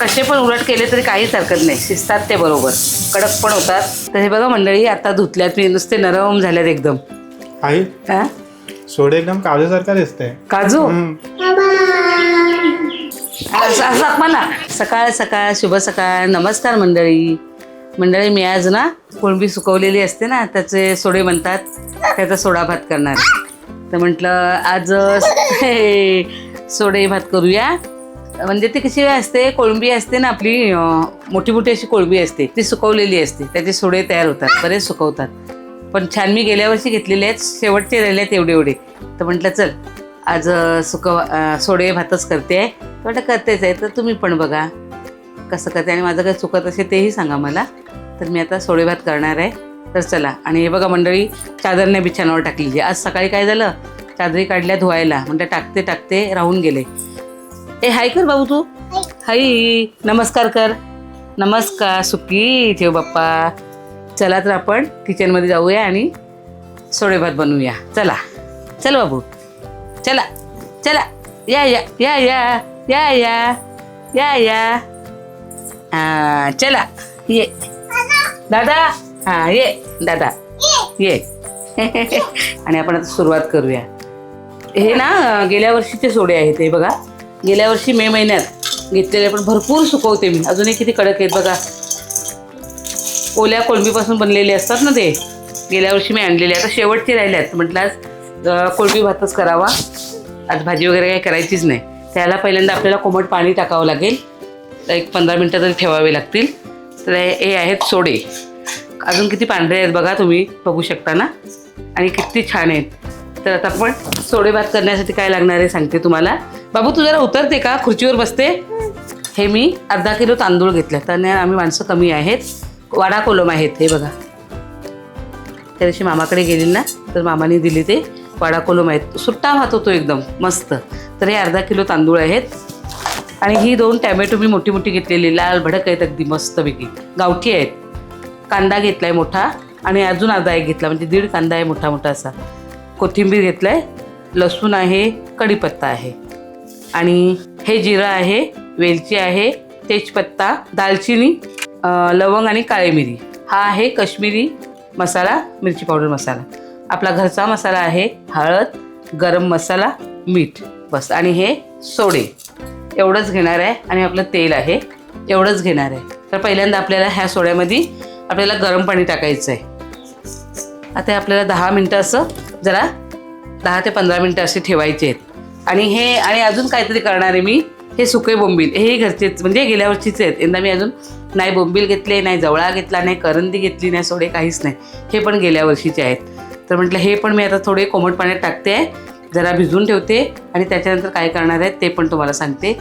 कसे पण उलट केले तरी काहीच हरकत नाही. शिजतात ते बरोबर. कडक पण होतात. तर हे बघा मंडळी आता धुतल्यात. मी नुसते नरम झाल्यात एकदम. आई हा? सोडे एकदम काजूसारखा दिसतंय. काजू? हम्म. असं असं म्हणा. सकाळ सकाळ शुभ सकाळ. नमस्कार मंडळी. मंडळी मी आज ना कोळंबी सुकवलेली असते ना त्याचे सोडे म्हणतात. त्याचा सोडा भात करणार तर म्हटलं आज हे, सोडे भात करूया. म्हणजे ती कशी असते कोळंबी असते ना आपली मोठी मोठी अशी कोळंबी असते ती सुकवलेली असते त्याचे सोडे तयार होतात बरेच सुकवतात. पण छान मी गेल्या वर्षी घेतलेले आहेत शेवटचे राहिले आहेत एवढे एवढे तर म्हटलं चल आज सुकवा सुकव सोडे भातच करते आहे. तर म्हटलं करतेच आहे. तर तुम्ही पण बघा कसं करते आणि माझं काही चुकत असेल तेही सांगा मला. तर मी आता सोडे भात करणार आहे. तर चला आणि हे बघा मंडळी चादरने बिछाणावर टाकलेली आज सकाळी काय झालं? चादरी काढल्या धुवायला म्हणजे टाकते टाकते राहून गेले. ए हाय कर बाबू तू. हाय. नमस्कार कर. नमस्कार सुखी ठेव बाप्पा. चला तर आपण किचनमध्ये जाऊया आणि सोडे भात बनवूया. चला. चल बाबू. चला. चला. या या या या. या या. या या. चला. ये. दादा. हा ये. दादा. ये. आणि आपण आता सुरुवात करूया. हे ना गेल्या वर्षीचे सोडे आहेत हे बघा. गेल्या वर्षी मे महिन्यात घेतलेले पण भरपूर सुकवते मी. अजूनही किती कडक आहेत बघा. ओल्या कोळंबीपासून बनलेले असतात ना ते. गेल्या वर्षी मी आणलेले. आता शेवटचे राहिले आहेत म्हटलं आज कोळंबी भातच करावा. आज भाजी वगैरे काही करायचीच नाही. त्याला पहिल्यांदा आपल्याला कोमट पाणी टाकावं लागेल. तर एक पंधरा मिनटं तरी ठेवावे लागतील. तर हे हे आहेत सोडे. अजून किती पांढरे आहेत बघा तुम्ही. बघू शकता ना? आणि किती छान आहेत. तर आता आपण सोडे भात करण्यासाठी काय लागणार आहे सांगते तुम्हाला. बाबू तू जरा उतरते का? खुर्चीवर बसते. हे मी अर्धा किलो तांदूळ घेतले. तर आम्ही माणसं कमी आहेत. वाडा कोलम आहेत हे बघा. त्या दिवशी मामाकडे गेली ना तर मामाने दिली ते वाडा कोलम आहेत. सुट्टा भात होतो एकदम मस्त. तर हे अर्धा किलो तांदूळ आहेत. आणि ही दोन टॅमॅटो मी मोठी मोठी घेतलेली. लाल भडक आहेत अगदी मस्तपैकी. गावठी आहेत. कांदा घेतला आहे मोठा. आणि अजून अर्धा एक घेतला. म्हणजे दीड कांदा आहे मोठा मोठा असा. कोथिंबीर घेतलं आहे लसूण आहे कढीपत्ता आहे. आणि हे जिरं आहे वेलची आहे तेजपत्ता दालचिनी लवंग आणि काळी मिरी. हा आहे कश्मीरी मसाला मिरची पावडर मसाला. आपला घरचा मसाला आहे हळद गरम मसाला मीठ. बस. आणि हे सोडे. एवढंच घेणार आहे आणि आपलं तेल आहे एवढंच घेणार आहे. तर पहिल्यांदा आपल्याला ह्या सोड्यामध्ये आपल्याला गरम पाणी टाकायचं आहे आता हे आपल्याला दहा मिनटं असं जरा दहा ते पंधरा मिनटं असे ठेवायचे आहेत. आणि हे आणि अजून काहीतरी करणार आहे मी. हे सुके बोंबील. हेही घरचेच म्हणजे गेल्या वर्षीचे आहेत. यंदा मी अजून नाही बोंबील घेतले नाही जवळा घेतला नाही करंदी घेतली नाही सोडे काहीच नाही. हे पण गेल्या वर्षीचे आहेत. तर म्हटलं हे पण मी आता थोडे कोमट पाण्यात टाकते. आहे जरा भिजून ठेवते. आणि त्याच्यानंतर काय करणार आहे ते पण तुम्हाला सांगते.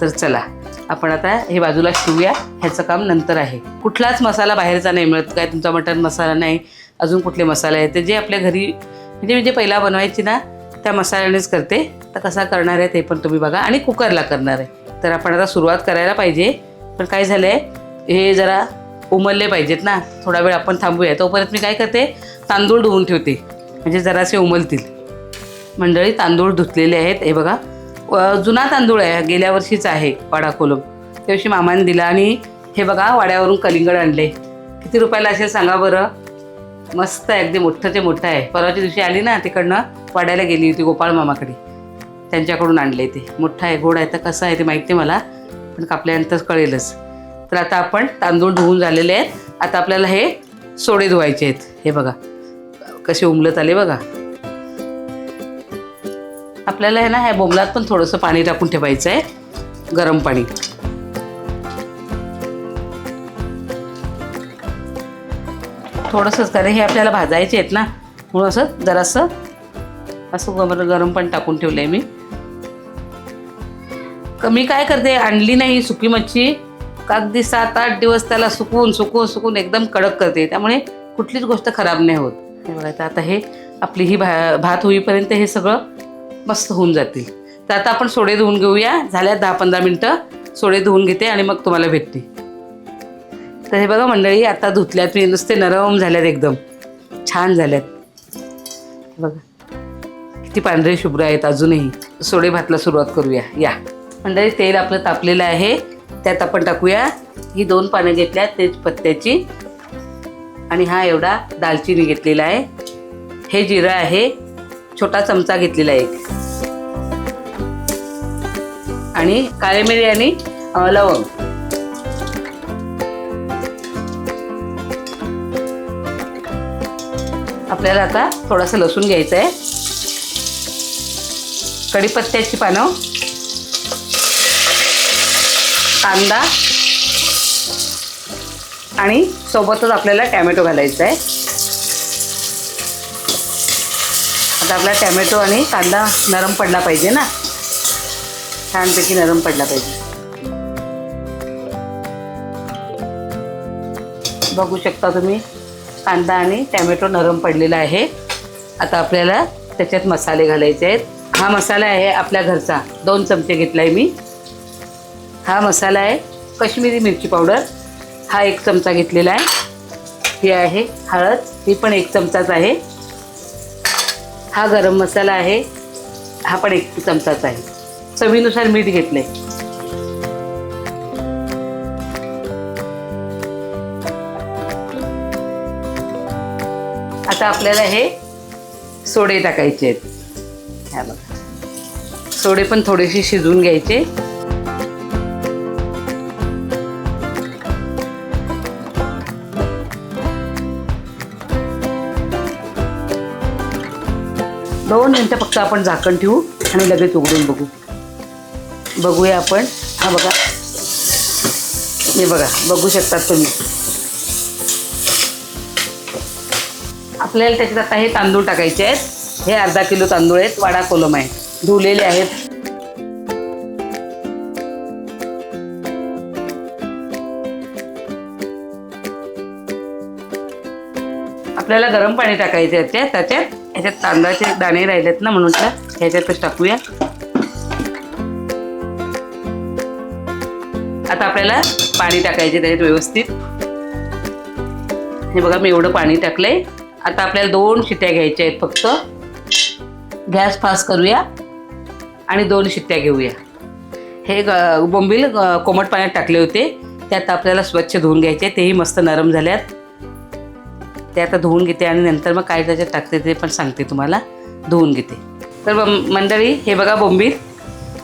तर चला आपण आता हे बाजूला शिवूया. ह्याचं काम नंतर आहे. कुठलाच मसाला बाहेरचा नाही मिळत. काय तुमचा मटण मसाला नाही. अजून कुठले मसाले आहेत ते जे आपल्या घरी म्हणजे मी जे पहिला बनवायची ना त्या मसाल्यानेच करते. तर कसा करणार आहे ते पण तुम्ही बघा. आणि कुकरला करणार आहे. तर आपण आता सुरुवात करायला पाहिजे. पण काय झालं आहे हे जरा उमलले पाहिजेत ना. थोडा वेळ आपण थांबूया. तोपर्यंत मी काय करते तांदूळ धुवून ठेवते. म्हणजे जरासे उमलतील. मंडळी तांदूळ धुतलेले आहेत. हे बघा. जुना तांदूळ आहे. गेल्या वर्षीच आहे वाडा कोलम त्या मामाने दिला. आणि हे बघा वाड्यावरून कलिंगड आणले. किती रुपयाला असेल सांगा बरं. मस्त आहे अगदी मोठं ते मोठं आहे. परवाच्या दिवशी आली ना तिकडनं पडायला गेली होती गोपाळ मामाकडे. त्यांच्याकडून आणले ते. मोठं आहे गोड आहे तर कसं आहे ते माहिती नाही मला पण कापल्यानंतर कळेलच. तर आता आपण तांदूळ धुवून झालेले आहेत. आता आपल्याला हे सोडे धुवायचे आहेत. हे बघा. कसे उमलत आले बघा. आपल्याला आहे ना ह्या बोंबलात पण थोडंसं पाणी टाकून ठेवायचं आहे गरम पाणी. थोडंसंच कारण हे आपल्याला भाजायचे आहेत ना. म्हणून असं जरासं असं गमर गरम पण टाकून ठेवलं आहे मी कमी काय करते आणली नाही सुकी मच्छी. का अगदी सात आठ दिवस त्याला सुकवून सुकवून सुकून एकदम कडक करते. त्यामुळे कुठलीच गोष्ट खराब नाही होत. बघायचं तर आता हे आपली ही भा भात होईपर्यंत हे सगळं मस्त होऊन जातील. तर आता आपण सोडे धुवून घेऊया. झाल्या दहा पंधरा मिनटं. सोडे धुवून घेते आणि मग तुम्हाला भेटते. तर हे बघा मंडळी आता धुतल्यात मी नुसते नरम झाल्यात एकदम. छान झाल्यात. बघा. किती पांढरे शुभ्र आहेत अजूनही. सोडे भातला सुरुवात करूया. या. मंडळी तेल आपलं तापलेलं आहे. त्यात आपण टाकूया. ही दोन पानं घेतल्या तेजपत्त्याची आणि हा एवढा दालचिनी घेतलेला आहे. हे जिरं आहे. छोटा चमचा घेतलेला आहे एक. आणि काळे मिरी आणि लवंग. आपल्याला आता थोडासा लसूण घ्यायचं आहे कढीपत्त्याची पानं. कांदा. आणि सोबतच आपल्याला टॅमॅटो घालायचा आहे आता आपला टॅमॅटो आणि कांदा नरम पडला पाहिजे ना? छानपैकी नरम पडला पाहिजे. बघू शकता तुम्ही. कांदा आणि टॅमॅटो नरम पडलेला आहे. आता आपल्याला त्याच्यात मसाले घालायचे आहेत. हा मसाला आहे आपल्या घरचा. दोन चमचे घेतला आहे मी. हा मसाला आहे कश्मीरी मिरची पावडर. हा एक चमचा घेतलेला आहे. ही आहे हळद. ही पण एक चमचाच आहे. हा गरम मसाला आहे. हा पण एक चमचाच आहे. चवीनुसार मीठ घेतलं आहे आता आपल्याला हे सोडे टाकायचे आहेत. ह्या बघा. सोडे पण थोडेसे शिजवून घ्यायचे. दोन मिनटं फक्त आपण झाकण ठेवू आणि लगेच उघडून बघू. बघूया आपण. हा बघा. हे बघा बघू शकतात तुम्ही. आपल्याला त्याच्यात आता हे तांदूळ टाकायचे आहेत. हे अर्धा किलो तांदूळ आहेत वाडा कोलम आहे धुलेले आहेत. आपल्याला गरम पाणी टाकायचे याच्यात त्याच्यात. ह्याच्यात तांदळाचे दाणे राहिलेत ना म्हणून तर ह्याच्यातच टाकूया. आता आपल्याला पाणी टाकायचे त्याच्यात व्यवस्थित. हे बघा मी एवढं पाणी टाकलंय. आता आपल्याला दोन शिट्ट्या घ्यायच्या आहेत फक्त. गॅस फास्ट करूया आणि दोन शिट्ट्या घेऊया. हे ग बोंबील कोमट पाण्यात टाकले होते. त्यात आपल्याला स्वच्छ धुवून घ्यायचे तेही मस्त नरम झाल्यात. ते आता धुवून घेते आणि नंतर मग काय त्याच्यात टाकते ते पण सांगते तुम्हाला. धुवून घेते. तर मंडळी हे बघा बोंबील.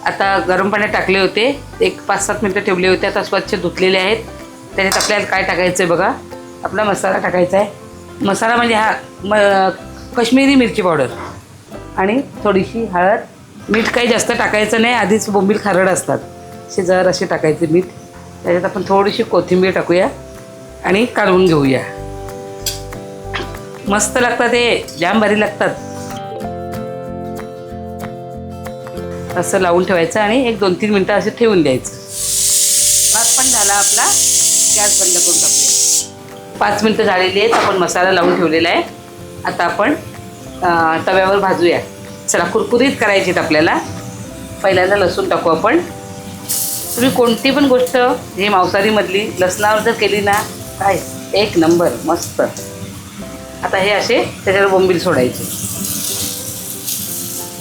आता गरम पाण्यात टाकले होते. एक पाच सात मिनटं ठेवले होते. आता स्वच्छ धुतलेले आहेत. त्याच्यात आपल्याला काय टाकायचं आहे बघा. आपला मसाला टाकायचा आहे. मसाला म्हणजे हा म कश्मीरी मिरची पावडर. आणि थोडीशी हळद मीठ काही जास्त टाकायचं नाही आधीच बोंबील खारड असतात. शिजर असे टाकायचे मीठ त्याच्यात आपण थोडीशी कोथिंबीर टाकूया आणि काढून घेऊया. मस्त लागतात हे जाम भारी लागतात. असं लावून ठेवायचं आणि एक दोन तीन मिनटं असं ठेवून द्यायचं. भात पण झाला आपला गॅस बंद करून टाकूया. पाच मिनटं झालेली आहेत. आपण मसाला लावून ठेवलेला आहे. आता आपण तव्यावर भाजूया. चला कुरकुरीत करायची आहेत आपल्याला. पहिल्यांदा लसूण टाकू आपण. तुम्ही कोणती पण गोष्ट ही मांसाहारीमधली लसणावर जर केली ना काय? एक नंबर मस्त. आता हे असे त्याच्यावर बोंबील सोडायचे.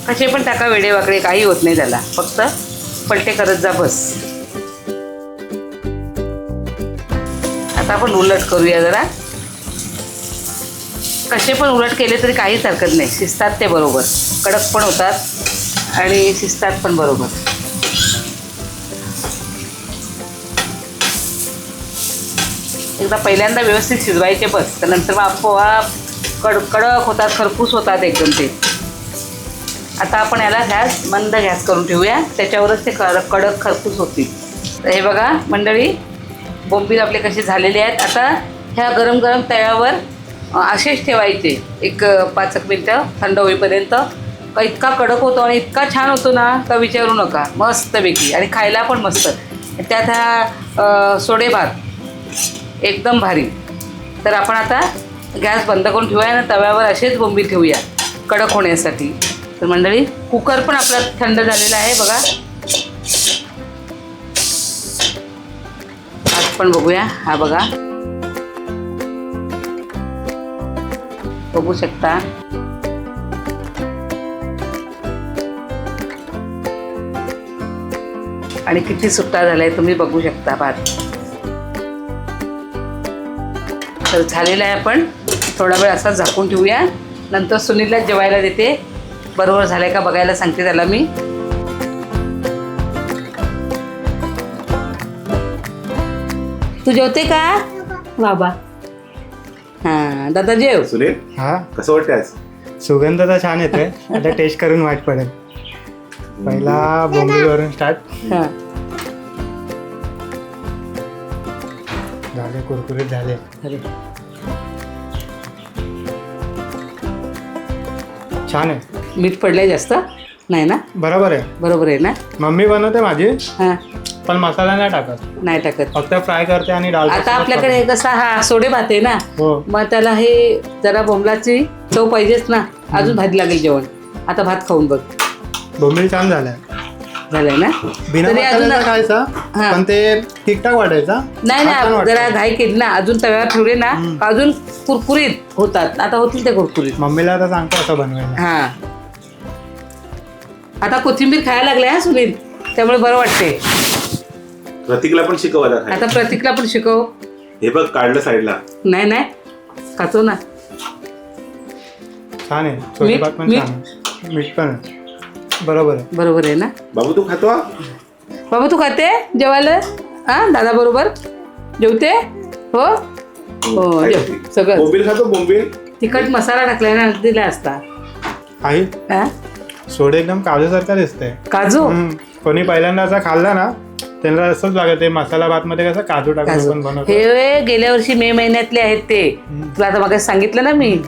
कसे पण टाका वेडेवाकडे काही होत नाही त्याला. फक्त पलटे करत जा बस. आता आपण उलट करूया जरा. कसे पण उलट केले तरी काहीच हरकत नाही. शिजतात ते बरोबर. कडक पण होतात आणि शिजतात पण बरोबर. एकदा पहिल्यांदा व्यवस्थित शिजवायचे बस. तर नंतर मग आपोआप कड कडक होतात खरपूस होतात एकदम ते. आता आपण याला गॅस मंद गॅस करून ठेवूया. त्याच्यावरच ते कडक कडक खरपूस होतील. तर हे बघा मंडळी बोंबील आपले कसे झालेले आहेत. आता ह्या गरम गरम तव्यावर असेच ठेवायचे. एक पाच एक मिनटं थंड होईपर्यंत. का इतका कडक होतो आणि इतका छान होतो ना का विचारू नका. मस्तपैकी. आणि खायला पण मस्त. त्यात हा सोडे भात एकदम भारी. तर आपण आता गॅस बंद करून ठेवूया आणि तव्यावर असेच बोंबील ठेवूया. कडक होण्यासाठी. तर मंडळी कुकर पण आपला थंड झालेला आहे बघा. पण बघूया. हा बघा. बघू शकता. आणि किती सुट्टा झालाय तुम्ही बघू शकता भात तर झालेला आहे आपण. थोडा वेळ असा झाकून ठेवूया. नंतर सुनीलला जेवायला देते. बरोबर झालंय का बघायला सांगते त्याला मी. तू जेवते का? बाबा. हां दादा जेव सुनील हा? कसं वाटतं आज? सुगंध तर छान येतोय. आता टेस्ट करून वाट पडेल. पहिला बोंबीवरून स्टार्ट हां. झाले कुरकुरीत झाले. अरे. छान आहे. मीठ पडलंय जास्त? नाही ना? बरोबर आहे. बरोबर आहे ना? मम्मी बनवते माझी हां. पण मसाला नाही टाकत. नाही टाकत. फक्त फ्राय करते आणि डाळ आता आपल्याकडे कसा हा सोडे भात आहे ना? हो. मग त्याला हे जरा बोंबलाची चव पाहिजेच ना? अजून भाजी लागेल जेवण. आता भात खाऊन बघ. बोंबील छान झालाय. झालंय ना? बिना तरी अजून मसाल्याचा खायचा हा. पण ते ठीकठाक वाटायचा. नाही हा छान ना वाटतं. जरा घाई केली ना? अजून तव्यावर ठेवले ना अजून कुरकुरीत होतात. आता होतील ते कुरकुरीत. मम्मीला आता सांगतो असं बनवायला. हा. आता कोथिंबीर खायला लागले हा सुनील त्यामुळे बरं वाटते प्रतीकला पण शिकव आता प्रतीकला पण शिकव. हे बघ काढलं साईडला नाही नाही खातो ना. छान आहे. छोटे मीठ- भात पण मीठ? छान आहे. मीठ पण आहे. बरोबर आहे. बरोबर आहे ना? बाबू तू खातो? हा? बाबा तू खाते? जेवायला? हा दादा बरोबर? जेवते? हो? हो काय जेव. खाते? सगळं. बोंबील खातो बोंबील? तिखट मसाला टाकलाय ना दिला असता. आई? हा? सोडे एकदम काजूसारखा दिसतंय. काजू? हम्म. कोणी पहिल्यांदा असं खाल्ला ना त्यांना असंच लागत ते मसाला भात मध्ये कसं काजू टाकून काजू. पण बनवतो हे गेल्या वर्षी मे महिन्यातले आहेत ते. तुला आता मग सांगितलं ना मी.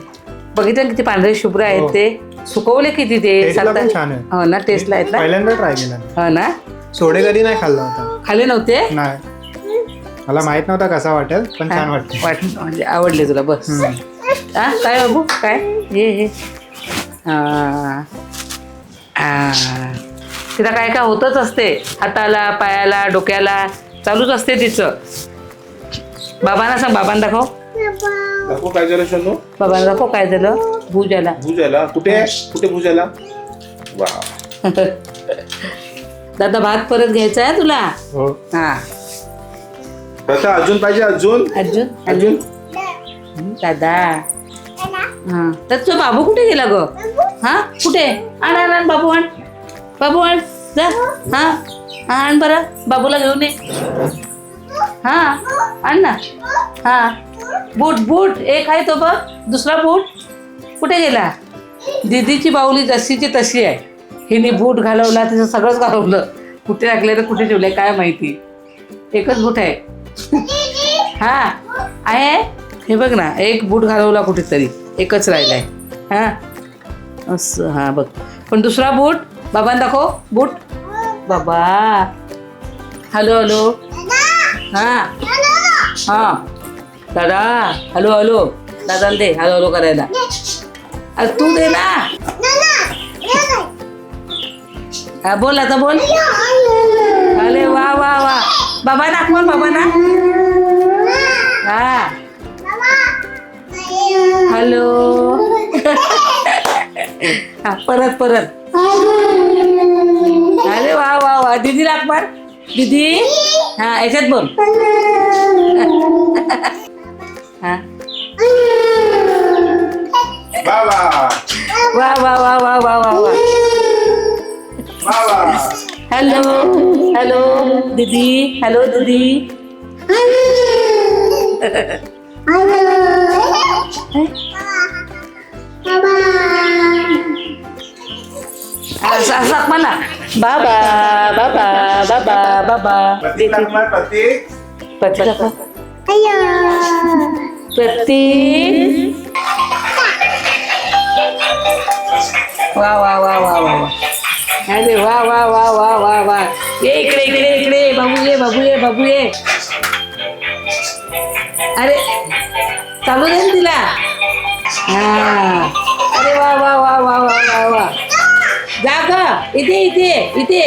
बघितलं ना किती पांढरे शुभ्र आहेत हो. ते. सुकवले किती ते? Taste ला पण सात- छान आहे. हो ना टेस्टला आहेत ना? पहिल्यांदा ट्राय केला. हो ना? सोडे कधी नाही खाल्ला होता. खाले नव्हते? नाही. मला माहीत नव्हता कसा वाटेल पण छान वाटते वाट म्हणजे आवडले तुला बस. हम्म. हा काय बाबू? काय? हे हे हा. तिला काय काय होतच असते. हाताला पायाला डोक्याला. चालूच असते तिचं. बाबांना सांग बाबांना दाखव. दाखव काय झालं शोनो बाबांना दाखव काय झालं? भुजाला. कुठे? कुठे भुजाला? वा. दादा भात परत घ्यायचा आहे तुला? हो. हा. प्रथा अजून पाहिजे अजून? अर्जुन अजून? हं, दादा. हा. तर तुझा बाबू कुठे गेला ग? हा? कुठे? आण आण आण बाबू आण. बाबू आण. जा. हा? हा आण बरं. बाबूला घेऊन ये. हा? आण ना. हा. बूट बूट. एक आहे तो बघ. दुसरा बूट. कुठे गेला? दीदीची बाहुली जशीची तशी आहे. हिने बूट घालवला तिचं सगळंच घालवलं. कुठे टाकले तर कुठे ठेवले काय माहिती. एकच बूट आहे. हा? आहे? हे बघ ना एक बूट घालवला कुठेतरी. एकच राहिलाय. हा? असं हा बघ. पण दुसरा बूट? बाबांना दाखव. बूट? बाबा. Hello hello. हा. हा. दादा हॅलो हॅलो. दादाला दे. हॅलो हॅलो करायला. अरे तू दे ना. हा बोल आता बोल. अरे वा वा वा. बाबा दाखव बाबा ना हा. हॅलो. हा परत परत. अरे वा वा वा. दीदी लागणार दीदी. हा याच्यात बोल. हा. बाबा वा. वा वा वा वा वा वा बाबा हॅलो हॅलो दीदी. हॅलो दीदी. असं असं म्हणा बाबा बाबा बाबा बाबा प्रतीक लागणार प्रतीक प्रतीक प्रतीक वा वा वा वा वा वा अरे वा वा वा वा वा वा ये इकडे इकडे इकडे बाबू ये बाबू ये बाबू ये अरे चालू दे तिला. हा. अरे वा वा वा वा वा वा वा. जा ग. इथे इथे इथे.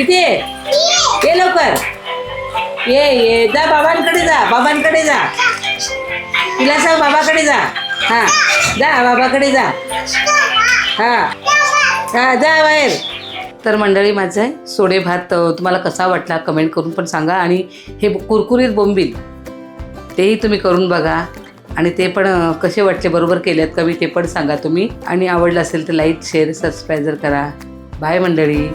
इथे. ये लवकर. ये ये. जा बाबांकडे जा. बाबांकडे जा. तिला सांग बाबाकडे जा. हा. जा बाबाकडे जा. हा. हा जा बाहेर. तर मंडळी माझं आहे सोडे भात तुम्हाला कसा वाटला कमेंट करून पण सांगा. आणि हे कुरकुरीत बोंबील तेही तुम्ही करून बघा. आणि ते पण कसे वाटले बरोबर केलेत का मी ते पण सांगा तुम्ही. आणि आवडलं असेल तर लाईक शेअर सबस्क्राईब करा. बाय मंडळी.